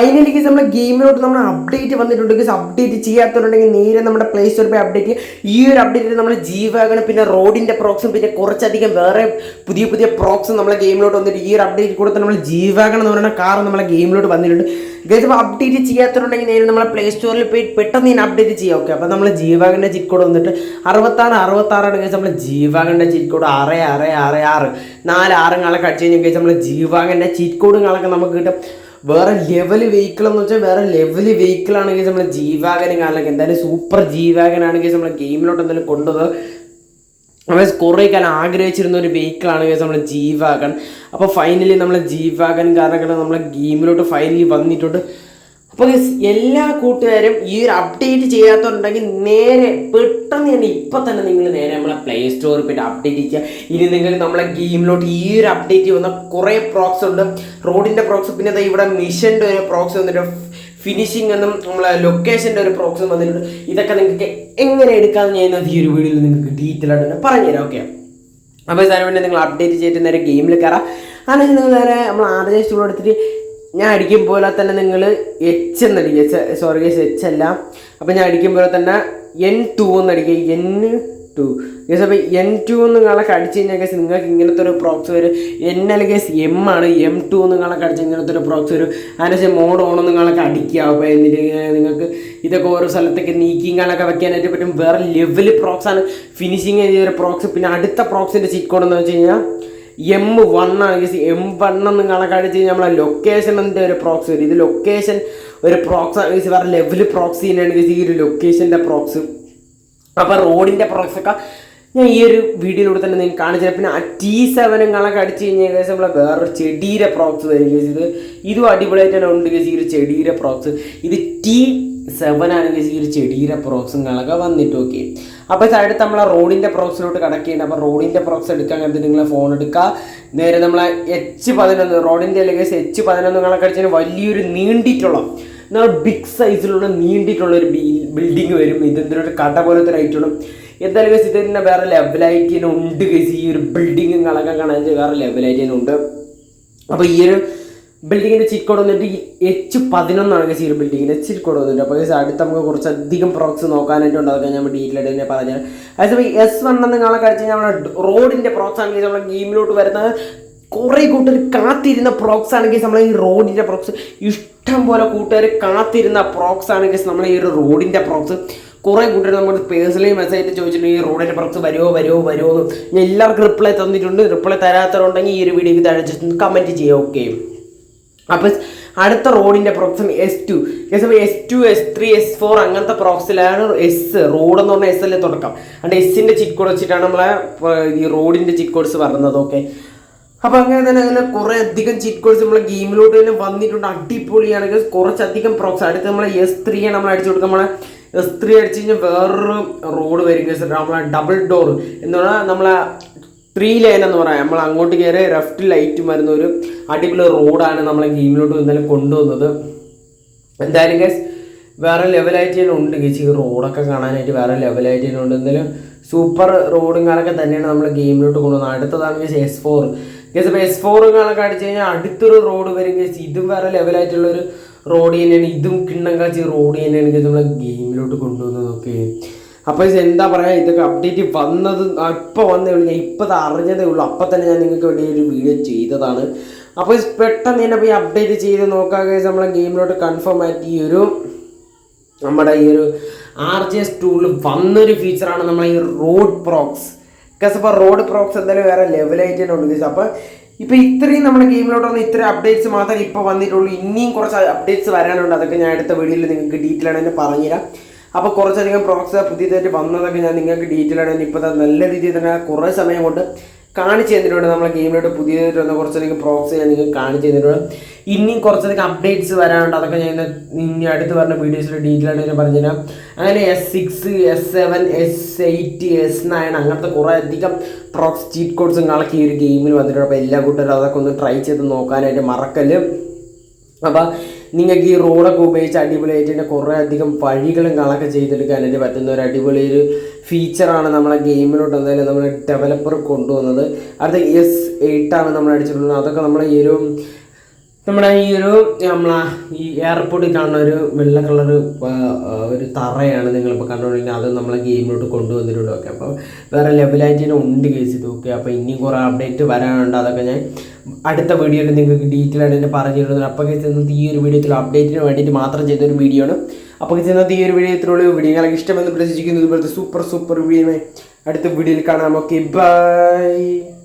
Finally നമ്മൾ ഗെയിമിലോട്ട് നമ്മൾ update വന്നിട്ടുണ്ട് ഗൈസ് അപ്ഡേറ്റ് ചെയ്യാത്തവരുണ്ടെങ്കിൽ നേരെ നമ്മുടെ പ്ലേ സ്റ്റോറിൽ പോയി അപ്ഡേറ്റ് ചെയ്യുക ഈ ഒരു അപ്ഡേറ്റ് നമ്മൾ ജീവാഗണം പിന്നെ റോഡിന്റെ പ്രോക്സും പിന്നെ കുറച്ചധികം വേറെ പുതിയ പുതിയ പ്രോക്സും നമ്മളെ ഗെയിമിലോട്ട് വന്നിട്ട് ഈ ഒരു അപ്ഡേറ്റ് കൂടെ നമ്മൾ ജീവാഗണം എന്ന് പറയുന്ന കാർ നമ്മളെ ഗെയിമിലോട്ട് വന്നിട്ടുണ്ട്. ഗൈസ് അപ്പോൾ അപ്ഡേറ്റ് ചെയ്യാത്തവരുണ്ടെങ്കിൽ നേരെ നമ്മളെ പ്ലേ സ്റ്റോറിൽ പോയി പെട്ടെന്ന് ഇതിനെ അപ്ഡേറ്റ് ചെയ്യാം. ഓക്കെ അപ്പോൾ നമ്മൾ ജീവാഗന്റെ ചിറ്റ് കോഡ് വന്നിട്ട് അറുപത്താറ് അറുപത്താറാണ് ഗൈസ് നമ്മൾ ജീവാഗന്റെ ചിറ്റ് കോഡ് ആറ് ആറ് ആറ് ആറ്. നാല് ആറ് കളൊക്കെ അടിച്ച് കഴിഞ്ഞാൽ ഗൈസ് നമ്മൾ ജീവാഗന്റെ ചിറ്റ് കോഡുകളൊക്കെ നമുക്ക് കിട്ടും. വേറെ ലെവൽ വെഹിക്കിൾ എന്ന് വെച്ചാൽ വേറെ ലെവൽ വെഹിക്കിൾ ആണെങ്കിൽ നമ്മൾ ജീവാഗനും കാലൊക്കെ എന്തായാലും സൂപ്പർ ജീവാഗൻ ആണെങ്കിൽ നമ്മൾ ഗെയിമിലോട്ട് എന്തായാലും കൊണ്ടുവന്നത് നമ്മൾ കുറേ കാലം ആഗ്രഹിച്ചിരുന്ന ഒരു വെഹിക്കിൾ ആണ് നമ്മൾ ജീവാഗൻ അപ്പോൾ ഫൈനലി നമ്മളെ ജീവാഗൻ കാരണങ്ങൾ നമ്മളെ ഗെയിമിലോട്ട് ഫൈനലി വന്നിട്ടുണ്ട്. അപ്പോൾ എല്ലാ കൂട്ടുകാരും ഈ ഒരു അപ്ഡേറ്റ് ചെയ്യാത്തതുണ്ടെങ്കിൽ നേരെ പെട്ടെന്ന് തന്നെ ഇപ്പം തന്നെ നിങ്ങൾ നേരെ നമ്മളെ പ്ലേ സ്റ്റോറിൽ പോയിട്ട് അപ്ഡേറ്റ് ചെയ്യുക. ഇനി നിങ്ങൾ നമ്മളെ ഗെയിമിലോട്ട് ഈ ഒരു അപ്ഡേറ്റ് വന്ന കുറേ പ്രോക്സ് ഉണ്ട്. റോഡിന്റെ പ്രോക്സ് പിന്നെ ഇവിടെ മിഷന്റെ ഒരു പ്രോക്സ് വന്നിട്ട് ഫിനിഷിംഗ് എന്നും നമ്മളെ ലൊക്കേഷന്റെ ഒരു പ്രോക്സ് വന്നിട്ടുണ്ട്. ഇതൊക്കെ നിങ്ങൾക്ക് എങ്ങനെ എടുക്കാമെന്ന് ഞാൻ ഈ ഒരു വീഡിയോയിൽ നിങ്ങൾക്ക് ഡീറ്റെയിൽ ആയിട്ട് പറഞ്ഞു പറഞ്ഞുതരാം ഓക്കെ അപ്പോൾ സാറിന് വേണ്ടി നിങ്ങൾ അപ്ഡേറ്റ് ചെയ്തിട്ട് നേരെ ഗെയിമിൽ കയറാം അല്ലെങ്കിൽ നിങ്ങൾ നേരെ നമ്മൾ ആദ്യം സ്റ്റൂൾ എടുത്തിട്ട് ഞാൻ അടിക്കും പോലെ തന്നെ നിങ്ങൾ എച്ച് എന്നടിക്കുക സോറി ഗേസ് എച്ച് അല്ല. അപ്പോൾ ഞാൻ അടിക്കും പോലെ തന്നെ എൻ ടു എന്നടിക്കുക എൻ ടു ഗേസ് അപ്പോൾ എൻ ടു നിങ്ങളൊക്കെ അടിച്ച് കഴിഞ്ഞാൽ ഗേസ് നിങ്ങൾക്ക് ഇങ്ങനത്തെ ഒരു പ്രോക്സ് വരും. എൻ അല്ലെങ്കിൽ ഗേസ് എം ആണ്. എം ടു നിങ്ങളൊക്കെ അടിച്ച് ഇങ്ങനത്തെ ഒരു പ്രോക്സ് വരും. അതിനുശേഷം മോഡ് ഓൺ നിങ്ങളൊക്കെ അടിക്കുക. അപ്പോൾ എന്നിട്ട് നിങ്ങൾക്ക് ഇതൊക്കെ ഓരോ സ്ഥലത്തേക്ക് നീക്കിങ്ങാനൊക്കെ വെക്കാനായിട്ട് പറ്റും. വേറെ ലെവൽ പ്രോക്സ് ആണ്. ഫിനിഷിങ് ചെയ്തൊരു പ്രോക്സ് പിന്നെ അടുത്ത പ്രോക്സിന്റെ ചീറ്റ് കോഡ് എന്ന് വെച്ച് കഴിഞ്ഞാൽ എം വൺ ആണ്. എം വൺ എന്ന് കണക്കടിച്ച് കഴിഞ്ഞാൽ നമ്മളെ ലൊക്കേഷൻ എന്താ? ഒരു പ്രോക്സി വരും ഇത് ലൊക്കേഷൻ ഒരു പ്രോക്സ് ആണ് വേറെ ലെവൽ പ്രോക്സ് തന്നെയാണ്. ഗേസ് ഈ ഒരു ലൊക്കേഷന്റെ പ്രോക്സ് അപ്പോൾ റോഡിന്റെ പ്രോക്സ് ഒക്കെ ഞാൻ ഈ ഒരു വീഡിയോയിലൂടെ തന്നെ നിങ്ങൾക്ക് കാണിച്ചു പിന്നെ ആ ടി സെവനുകളൊക്കെ അടിച്ച് കഴിഞ്ഞാൽ ഏകദേശം നമ്മളെ വേറൊരു ചെടിയുടെ പ്രോക്സ് വരും. ഇത് ഇതും അടിപൊളിയായിട്ട് തന്നെ ഉണ്ട്. ഈ ഒരു ചെടിയുടെ പ്രോക്സ് ഇത് ടി സെവൻ ആണെങ്കിൽ ഈ ഒരു ചെടിയുടെ പ്രോക്സുകളൊക്കെ വന്നിട്ട് ഓക്കെ അപ്പോൾ അടുത്ത് നമ്മൾ റോഡിന്റെ പ്രോക്സിലോട്ട് കടക്കുകയാണ്. അപ്പോൾ റോഡിന്റെ പ്രോക്സ് എടുക്കാൻ കണ്ടിട്ട് നിങ്ങൾ ഫോൺ എടുക്കുക. നേരെ നമ്മളെ എച്ച് പതിനൊന്ന് റോഡിന്റെ അല്ലെങ്കിൽ എച്ച് പതിനൊന്ന് കണക്ക് അടിച്ചാൽ വലിയൊരു നീണ്ടിട്ടുള്ള എന്നാൽ ബിഗ് സൈസിലുള്ള നീണ്ടിട്ടുള്ള ഒരു ബിൽഡിംഗ് വരും. ഇതെന്തൊരു ഒരു കട പോലത്തെ ഒരു ഐറ്റം എന്തായാലും ഗസ് ഇത് തന്നെ വേറെ ലെവലായിട്ട് തന്നെ ഉണ്ട് ഗസ് ഈ ഒരു ബിൽഡിങ്ങുകളൊക്കെ കാണാൻ വേറെ ലെവലായിട്ട് തന്നെ ഉണ്ട്. അപ്പോൾ ഈ ഒരു ബിൽഡിങ്ങിന്റെ ചിറ്റ് വന്നിട്ട് എച്ച് പതിനൊന്നാണ് കേസ് ഈ ഒരു ബിൽഡിങ്ങിന്റെ ചിറ്റ് വന്നിട്ട്. അപ്പോൾ അടുത്ത് നമുക്ക് കുറച്ചധികം പ്രോക്സ് നോക്കാനായിട്ട് ഉണ്ടാക്കാൻ ഞാൻ ഡീറ്റെയിൽ ആയിട്ട് തന്നെ പറഞ്ഞാൽ അതേസമയം എസ് വൺ എന്ന് കാണാൻ കഴിച്ച് നമ്മുടെ റോഡിന്റെ പ്രോക്സ് ആണെങ്കിൽ നമ്മുടെ ഗെയിമിലോട്ട് വരുന്നത്. കുറേ കൂട്ടർ കാത്തിരുന്ന പ്രോക്സ് ആണെങ്കിൽ നമ്മൾ ഈ റോഡിന്റെ പ്രോക്സ് ഇഷ്ടം പോലെ കൂട്ടുകാർ കാത്തിരുന്ന പ്രോക്സ് ആണെങ്കിൽ നമ്മൾ ഈ ഒരു റോഡിന്റെ പ്രോക്സ് കുറേ കൂട്ടർ നമ്മൾ പേഴ്സണലി മെസ്സേജ് ചോദിച്ചിട്ടുണ്ട് ഈ റോഡിന്റെ പ്രോക്സ് വരുമോ വരുമോ വരുമോ എന്ന് ഞാൻ എല്ലാവർക്കും റിപ്ലൈ തന്നിട്ടുണ്ട്. റിപ്ലൈ തരാത്തവരുണ്ടെങ്കിൽ ഈ ഒരു വീഡിയോ താഴെ കമന്റ് ചെയ്യുക ഓക്കെ അപ്പോൾ അടുത്ത റോഡിന്റെ പ്രോക്സം S two S S two S three S four അങ്ങനത്തെ പ്രോക്സിലാണ് എസ് റോഡ് എന്ന് പറഞ്ഞാൽ എസ് അല്ലേ തുടക്കം. അതുകൊണ്ട് എസിന്റെ ചിക്കോഡ് കോഡ് വെച്ചിട്ടാണ് നമ്മളെ ഈ റോഡിന്റെ ചിക്കോഡ്സ് കോഡ്സ് പറഞ്ഞത് ഓക്കെ അപ്പോൾ അങ്ങനെ തന്നെ അങ്ങനെ കുറേ അധികം ചിറ്റ് കോഡ്സ് നമ്മളെ ഗെയിമിലോട്ട് തന്നെ വന്നിട്ടുണ്ട്. അടിപൊളിയാണെങ്കിൽ കുറച്ചധികം പ്രോക്സ് അടുത്ത് നമ്മളെ എസ് ത്രീയാണ് നമ്മൾ അടിച്ചു കൊടുക്കുക. നമ്മളെ എസ് ത്രീ അടിച്ചു കഴിഞ്ഞാൽ വേറൊരു റോഡ് വരും. നമ്മളെ ഡബിൾ ഡോർ എന്ന് പറഞ്ഞാൽ നമ്മളെ ത്രീ ലൈൻ എന്ന് പറയാം. നമ്മൾ അങ്ങോട്ട് കയറി ലെഫ്റ്റ് ലൈറ്റ് വരുന്ന ഒരു അടിപൊളി റോഡാണ് നമ്മളെ ഗെയിമിലോട്ട് എന്തായാലും കൊണ്ടുവന്നത്. എന്തായാലും ഗൈസ് വേറെ ലെവലായിട്ട് തന്നെ ഉണ്ട് ഗേസ് ഈ റോഡൊക്കെ കാണാനായിട്ട് വേറെ ലെവലായിട്ട് തന്നെ ഉണ്ട്. എന്തായാലും സൂപ്പർ റോഡും കാലൊക്കെ തന്നെയാണ് നമ്മൾ ഗെയിമിലോട്ട് കൊണ്ടുവന്നത്. അടുത്തതാണ് ഗസ് എസ് ഫോർ ഗസ് ഇപ്പോൾ എസ് ഫോറുകളൊക്കെ അടിച്ച് കഴിഞ്ഞാൽ അടുത്തൊരു റോഡ് വരും ഗസ് ഇതും വേറെ ലെവലായിട്ടുള്ളൊരു റോഡ് തന്നെയാണ്. ഇതും കിണ്ണം കാച്ചി റോഡ് തന്നെയാണ് ഗസ് നമ്മൾ ഗെയിമിലോട്ട് കൊണ്ടുവന്നത് ഓക്കെ അപ്പോൾ എന്താ പറയാ? ഇതൊക്കെ അപ്ഡേറ്റ് വന്നത് ഇപ്പോൾ വന്നേ ഉള്ളൂ. ഞാൻ ഇപ്പോൾ അറിഞ്ഞതേ ഉള്ളൂ. അപ്പോൾ തന്നെ ഞാൻ നിങ്ങൾക്ക് വേണ്ടി ഒരു വീഡിയോ ചെയ്തതാണ്. അപ്പോൾ പെട്ടെന്ന് തന്നെ പോയി അപ്ഡേറ്റ് ചെയ്ത് നോക്കാതെ നമ്മളെ ഗെയിമിലോട്ട് കൺഫേം ആയിട്ട് ഈ ഒരു നമ്മുടെ ഈ ഒരു ആർ ജെ എസ് ടൂളിൽ വന്നൊരു ഫീച്ചറാണ് നമ്മളെ ഈ റോഡ് പ്രോക്സ് ബിക്കോസ് അപ്പോൾ റോഡ് പ്രോക്സ് എന്തായാലും വേറെ ലെവലായിട്ട് തന്നെ ഉണ്ട് അപ്പോൾ ഇപ്പോൾ ഇത്രയും നമ്മുടെ ഗെയിമിലോട്ട് വന്ന ഇത്രയും അപ്ഡേറ്റ്സ് മാത്രമേ ഇപ്പോൾ വന്നിട്ടുള്ളൂ. ഇനിയും കുറച്ച് അപ്ഡേറ്റ്സ് വരാനുണ്ട്. അതൊക്കെ ഞാൻ അടുത്ത വീഡിയോയിൽ നിങ്ങൾക്ക് ഡീറ്റെയിൽ ആയിട്ട് പറഞ്ഞുതരാം. അപ്പോൾ കുറച്ചധികം പ്രോക്സ് പുതിയതായിട്ട് വന്നതൊക്കെ ഞാൻ നിങ്ങൾക്ക് ഡീറ്റെയിൽ ആണ്. ഇപ്പോൾ നല്ല രീതിയിൽ തന്നെ കുറേ സമയം കൊണ്ട് കാണിച്ചു തന്നിട്ടുണ്ട് നമ്മളെ ഗെയിമിലോട്ട് പുതിയതായിട്ട് വന്ന കുറച്ചധികം പ്രോക്സ് ഞാൻ നിങ്ങൾക്ക് കാണിച്ചു തന്നിട്ടുണ്ട്. ഇനിയും കുറച്ചധികം അപ്ഡേറ്റ്സ് വരാനുണ്ട്. അതൊക്കെ ഞാൻ ഇനി അടുത്ത് പറഞ്ഞ വീഡിയോസിൽ ഡീറ്റെയിൽ ആയിട്ട് ഞാൻ പറഞ്ഞുതരാം. അങ്ങനെ S six S seven S eight S nine അങ്ങനത്തെ കുറേ അധികം പ്രോക്സ് ചീറ്റ് കോഡ്സും കളക്കി ഒരു ഗെയിമിൽ വന്നിട്ടുണ്ട്. അപ്പോൾ എല്ലാ കൂട്ടരും അതൊക്കെ ഒന്ന് ട്രൈ ചെയ്ത് നോക്കാനായിട്ട് മറക്കല്ല്. അപ്പോൾ നിങ്ങൾക്ക് ഈ റോഡൊക്കെ ഉപയോഗിച്ച് അടിപൊളിയായിട്ട് തന്നെ കുറേ അധികം വഴികളും കളൊക്കെ ചെയ്തെടുക്കാനായിട്ട് പറ്റുന്ന ഒരു അടിപൊളി ഒരു ഫീച്ചറാണ് നമ്മളെ ഗെയിമിലോട്ട് എന്തായാലും നമ്മൾ ഡെവലപ്പർ കൊണ്ടുവന്നത്. അടുത്ത എസ് എയ്റ്റാണ് ആണ് നമ്മൾ അടിച്ചിട്ടുള്ളത്. അതൊക്കെ നമ്മളെ ഈ ഒരു നമ്മുടെ ഈ ഒരു നമ്മളെ ഈ എയർപോർട്ടിൽ കാണുന്ന ഒരു വെള്ള കളർ ഒരു തറയാണ് നിങ്ങളിപ്പോൾ കണ്ടുകൊണ്ടിരിക്കുന്നത്. അത് നമ്മളെ ഗെയിമിലോട്ട് കൊണ്ടുവന്നിട്ടുണ്ട് ഓക്കെ അപ്പോൾ വേറെ ലെവലായിട്ട് തന്നെ ഉണ്ട് കേസ് ഇത് ഓക്കെ അപ്പോൾ ഇനിയും കുറേ അപ്ഡേറ്റ് വരാനുണ്ട്. അതൊക്കെ ഞാൻ അടുത്ത വീഡിയോയിൽ നിങ്ങൾക്ക് ഡീറ്റെയിൽ ആയിട്ട് തന്നെ പറഞ്ഞു തരുന്നത് അപ്പോൾ ചെന്നത് ഈ ഒരു വീഡിയോത്തിൽ അപ്ഡേറ്റിന് വേണ്ടിയിട്ട് മാത്രം ചെയ്ത ഒരു വീഡിയോ ആണ്. അപ്പോൾ ചെന്നത് ഈ ഒരു വീഡിയോ ഇത്രയുള്ള വീഡിയോ നിങ്ങൾക്ക് ഇഷ്ടമെന്ന് പ്രതീക്ഷിക്കുന്നു. ഇതുപോലത്തെ സൂപ്പർ സൂപ്പർ വീഡിയോ അടുത്ത വീഡിയോയിൽ കാണാം. Okay bye